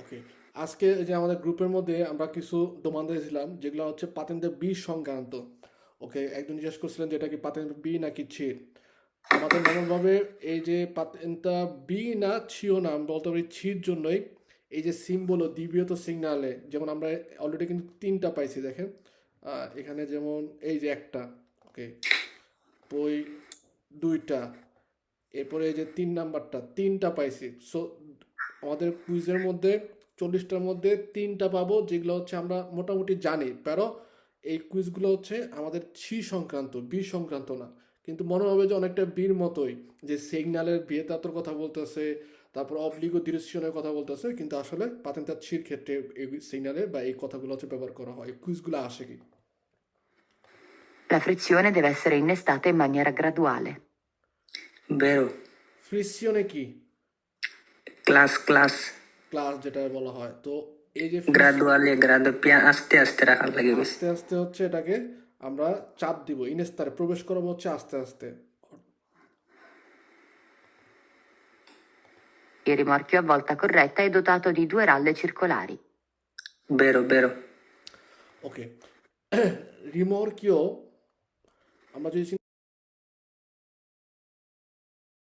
ওকে আজকে যে আমাদের গ্রুপের মধ্যে আমরা কিছু দোমান দিয়েছিলাম, যেগুলো হচ্ছে পাতেন্দ্র বি সংক্রান্ত। ওকে একজন জিজ্ঞেস করছিলেন যে এটা কি পাতেন্দ্র বি নাকি ছিট আমাদের নর্মালভাবে এই যে পাতেন্তা বি না ছিও না আমি বলতে পারি ছির জন্যই এই যে সিম্বল ও দ্বিতীয়ত সিগনালে যেমন আমরা অলরেডি কিন্তু তিনটা পাইছি, দেখেন। এখানে যেমন এই যে একটা ওকে ওই দুইটা, এরপরে এই যে তিন নাম্বারটা, তিনটা পাইছি। সো আমাদের কুইজের মধ্যে চল্লিশটার মধ্যে তিনটা পাবো যেগুলো হচ্ছে আমরা মোটামুটি জানি। pero এই কুইজগুলো হচ্ছে আমাদের ছি সংক্রান্ত বি সংক্রান্ত না। কিন্তু মনে হবে যে অনেকটা বীর মতোই যে সিগন্যালের বিয়েতাত্র কথা বলতেছে তারপর অবলিগো ডিরেকশনের কথা বলতেছে কিন্তু আসলে পাতেন্তার ছির ক্ষেত্রে এই সিগন্যালে বা এই কথাগুলো হচ্ছে ব্যবহার করা হয়। কুইজগুলো আসে কি? La frizione deve essere innestata in maniera graduale. Vero. ফ্রিসিয়নে কি? Class, class. ক্লাস যেটা বলা হয় তো এই যে grado, pian, aste aste রাখার লাগে আস্তে আস্তে হচ্ছে এটাকে আমরা চাপ দিব ইনস্তারে প্রবেশ করাবো হচ্ছে আস্তে আস্তে Il rimorchio a volta corretta è dotato di due ralle circolari. Vero, vero. ওকে রিমর্কিও আমরা যদি